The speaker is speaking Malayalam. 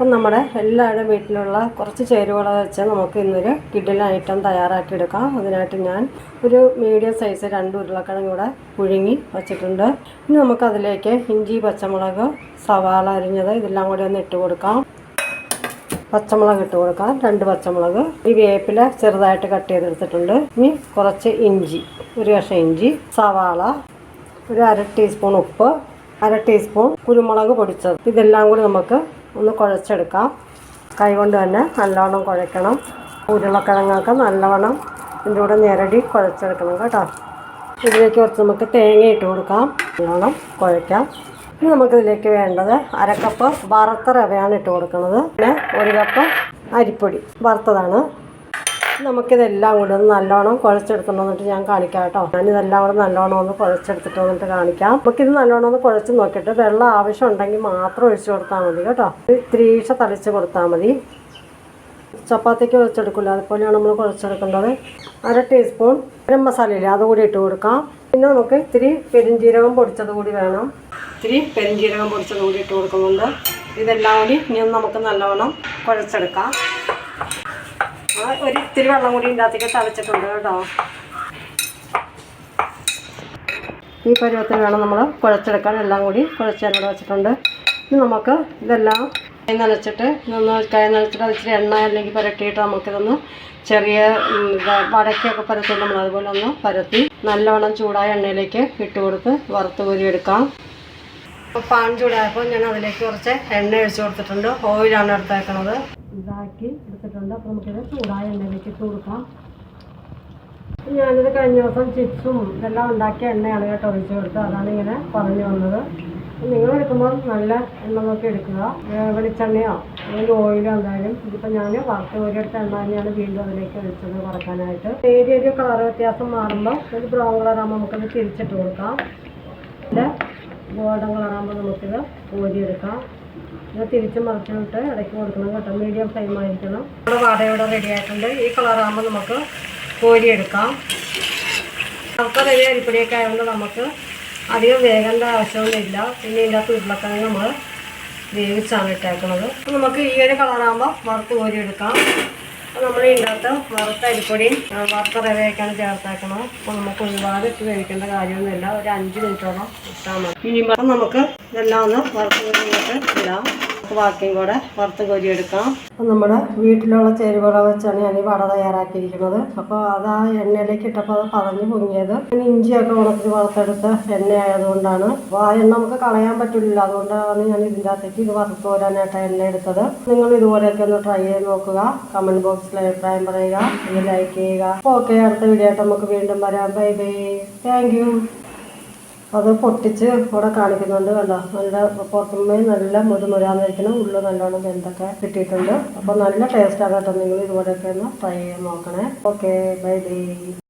അപ്പം നമ്മുടെ എല്ലാവരുടെ വീട്ടിലുള്ള കുറച്ച് ചേരുവകൾ വെച്ച് നമുക്ക് ഇന്നൊരു കിഡിൽ ഐറ്റം തയ്യാറാക്കി എടുക്കാം അതിനായിട്ട് ഞാൻ ഒരു മീഡിയം സൈസ് രണ്ട് ഉരുളക്കിഴങ്ങ് കൂടെ പുഴുങ്ങി വച്ചിട്ടുണ്ട്. ഇനി നമുക്കതിലേക്ക് ഇഞ്ചി പച്ചമുളക് സവാള അരിഞ്ഞത് ഇതെല്ലാം കൂടി ഒന്ന് ഇട്ട് കൊടുക്കാം. പച്ചമുളക് ഇട്ട് കൊടുക്കാം. രണ്ട് പച്ചമുളക്. ഈ വേപ്പില ചെറുതായിട്ട് കട്ട് ചെയ്തെടുത്തിട്ടുണ്ട്. ഇനി കുറച്ച് ഇഞ്ചി ഒരു കഷ്ണം ഇഞ്ചി സവാള ഒരു അര ടീസ്പൂൺ ഉപ്പ് അര ടീസ്പൂൺ കുരുമുളക് പൊടിച്ചത്. ഇതെല്ലാം കൂടി നമുക്ക് ഒന്ന് കുഴച്ചെടുക്കാം. കൈകൊണ്ട് തന്നെ നല്ലവണ്ണം കുഴയ്ക്കണം. ഉരുളക്കിഴങ്ങൊക്കെ നല്ലവണ്ണം ഇതിന്റെ കൂടെ ഞെരടി കുഴച്ചെടുക്കണം കേട്ടോ. ഇതിലേക്ക് കുറച്ച് നമുക്ക് തേങ്ങ ഇട്ട് കൊടുക്കാം. നല്ലോണം കുഴയ്ക്കാം. ഇനി നമുക്കിതിലേക്ക് വേണ്ടത് അരക്കപ്പ് വറുത്ത റവയാണ് ഇട്ട് കൊടുക്കുന്നത്. പിന്നെ ഒരു കപ്പ് അരിപ്പൊടി. വറുത്തതാണ്. നമുക്കിതെല്ലാം കൂടെ ഒന്ന് നല്ലോണം കുഴച്ചെടുക്കണം എന്നിട്ട് ഞാൻ കാണിക്കാം കേട്ടോ. ഞാനിതെല്ലാം കൂടെ നല്ലോണം ഒന്ന് കുഴച്ചെടുത്തിട്ട് വന്നിട്ട് കാണിക്കാം. നമുക്കിത് നല്ലോണം ഒന്ന് കുഴച്ച് നോക്കിയിട്ട് വെള്ളം ആവശ്യം ഉണ്ടെങ്കിൽ മാത്രം ഒഴിച്ചു കൊടുത്താൽ മതി കേട്ടോ. ഇത്തിരീശ തളിച്ച് കൊടുത്താൽ മതി. ചപ്പാത്തിക്ക് കുഴച്ചെടുക്കില്ല. അതുപോലെയാണ് നമ്മൾ കുഴച്ചെടുക്കേണ്ടത്. അര ടീസ്പൂൺ ഗരം മസാലയില്ലേ അതുകൂടി ഇട്ട് കൊടുക്കാം. പിന്നെ നമുക്ക് ഇത്തിരി പെരിഞ്ജീരകം പൊടിച്ചത് കൂടി വേണം. ഇത്തിരി പെരിഞ്ജീരകം പൊടിച്ചത് കൂടി ഇട്ട് കൊടുക്കുന്നുണ്ട്. ഇതെല്ലാം കൂടി ഇനി നമുക്ക് നല്ലവണ്ണം കുഴച്ചെടുക്കാം. ഒരു ഇത്തിരി വെള്ളം കൂടി ഇതിനകത്തേക്ക് തളിച്ചിട്ടുണ്ട് കേട്ടോ. ഈ പരുവത്തിൽ വേണം നമ്മൾ കുഴച്ചെടുക്കാൻ. എല്ലാം കൂടി കുഴച്ച് ഞാൻ വെച്ചിട്ടുണ്ട്. ഇനി നമുക്ക് ഇതെല്ലാം കൈ നനച്ചിട്ട് ഇതൊന്ന് കൈ നനച്ചിട്ട് അതിച്ചിരി എണ്ണ അല്ലെങ്കിൽ പുരട്ടിയിട്ട് നമുക്കിതൊന്ന് ചെറിയ വടക്കൊക്കെ പരത്തി നമ്മൾ അതുപോലെ ഒന്ന് പരത്തി നല്ലവണ്ണം ചൂടായ എണ്ണയിലേക്ക് ഇട്ട് കൊടുത്ത് വറുത്ത് കോരിയെടുക്കാം പാൻ ചൂടായപ്പോൾ ഞാൻ അതിലേക്ക് കുറച്ച് എണ്ണ ഒഴിച്ച് കൊടുത്തിട്ടുണ്ട്. ഓയിലാണ് എടുത്തേക്കണത്. ഇതാക്കി എടുത്തിട്ടുണ്ട്. അപ്പോൾ നമുക്കിത് ചൂടായ എണ്ണയിലേക്ക് ഇട്ട് കൊടുക്കാം. ഞാനിത് കഴിഞ്ഞ ദിവസം ചിപ്സും ഇതെല്ലാം ഉണ്ടാക്കിയ എണ്ണയാണ് കേട്ടോ ഒഴിച്ചു കൊടുത്തത്. അതാണ് ഇങ്ങനെ പറഞ്ഞു വന്നത്. നിങ്ങൾ എടുക്കുമ്പോൾ നല്ല എണ്ണ നോക്കി എടുക്കുക. വെളിച്ചെണ്ണയോ അല്ലെങ്കിൽ ഓയിലോ എന്തായാലും. ഇതിപ്പോൾ ഞാൻ വറുത്ത് ഒരിടത്ത് എണ്ണ തന്നെയാണ് വീണ്ടും അതിലേക്ക് ഒഴിച്ചത് കുറക്കാനായിട്ട് ഏരിയ ഒരു കളർ വ്യത്യാസം മാറുമ്പോൾ ഒരു ബ്രൗൺ കളറാകുമ്പോൾ നമുക്കത് തിരിച്ചിട്ട് കൊടുക്കാം. ഗോൾഡൻ കളറാകുമ്പോൾ നമുക്കിത് കോരിയെടുക്കാം ഇത് തിരിച്ച് മറിച്ചിട്ട് ഇടയ്ക്ക് കൊടുക്കണം കേട്ടോ. മീഡിയം ഫ്ലെയിം ആയിരിക്കണം. നമ്മുടെ വാടകയോടെ റെഡി ആയിട്ടുണ്ട്. ഈ കളറാകുമ്പോൾ നമുക്ക് കോരിയെടുക്കാം നമുക്ക് റെഡി അരിപ്പൊടിയൊക്കെ ആയതുകൊണ്ട് നമുക്ക് അധികം വേഗേണ്ട ആവശ്യമൊന്നുമില്ല. പിന്നെ ഇതിന്റെ അകത്ത് ഉരുളക്കിഴങ്ങ് നമ്മൾ വേവിച്ചാണ് ഇട്ടേക്കുന്നത് നമുക്ക് ഈ ഒരു കളറാകുമ്പോൾ വറുത്ത് കോരിയെടുക്കാം അപ്പോൾ നമ്മൾ ഇതിന്റെ അകത്ത് വറുത്ത അരിപ്പൊടിയും വറുത്ത റവയൊക്കെയാണ് ചേർത്താക്കണം അപ്പോൾ നമുക്ക് ഒരുപാട് ഇട്ട് കഴിക്കേണ്ട കാര്യമൊന്നുമില്ല. ഒരു അഞ്ച് മിനിറ്റോളം ഇട്ടാൽ മതി. ഇനി നമുക്ക് ഇതെല്ലാം ഒന്ന് വറുത്ത് ഇടാം. നമുക്ക് ബാക്കിയും കൂടെ വറുത്ത് കോരിയെടുക്കാം അപ്പം നമ്മുടെ വീട്ടിലുള്ള ചേരുവകളെ വെച്ചാണ് ഞാൻ ഈ വട തയ്യാറാക്കിയിരിക്കുന്നത്. അപ്പോൾ അത് ആ എണ്ണയിലേക്ക് ഇട്ടപ്പോൾ അത് പറഞ്ഞു പൊങ്ങിയത്. പിന്നെ ഇഞ്ചിയൊക്കെ ഉണക്കി വറുത്തെടുത്ത എണ്ണ ആയതുകൊണ്ടാണ് അപ്പോൾ ആ എണ്ണ നമുക്ക് കളയാൻ പറ്റില്ല. അതുകൊണ്ടാണ് ഞാൻ ഇതിന്റെ അകത്തേക്ക് ഇത് വറുത്ത് കോരാനായിട്ട് എണ്ണ എടുത്തത്. നിങ്ങൾ ഇതുപോലെയൊക്കെ ഒന്ന് ട്രൈ ചെയ്ത് നോക്കുക. കമന്റ് ബോക്സിൽ അഭിപ്രായം പറയുക. ഇത് ലൈക്ക് ചെയ്യുക. ഓക്കെ. അടുത്ത വീഡിയോ ആയിട്ട് നമുക്ക് വീണ്ടും വരാം. Bye bye. താങ്ക് അത് പൊട്ടിച്ച് ഇവിടെ കാണിക്കുന്നുണ്ട് കണ്ടോ? നല്ല പുറത്തുനിന്ന് നല്ല മുരുമുരാന്നിരിക്കണം ഉള്ളു നല്ലോണം വെന്തൊക്കെ കിട്ടിയിട്ടുണ്ട്. അപ്പോൾ നല്ല ടേസ്റ്റാണ് കേട്ടോ. നിങ്ങൾ ഇതുപോലെയൊക്കെ ഒന്ന് ട്രൈ ചെയ്യാൻ നോക്കണേ. Okay bye bye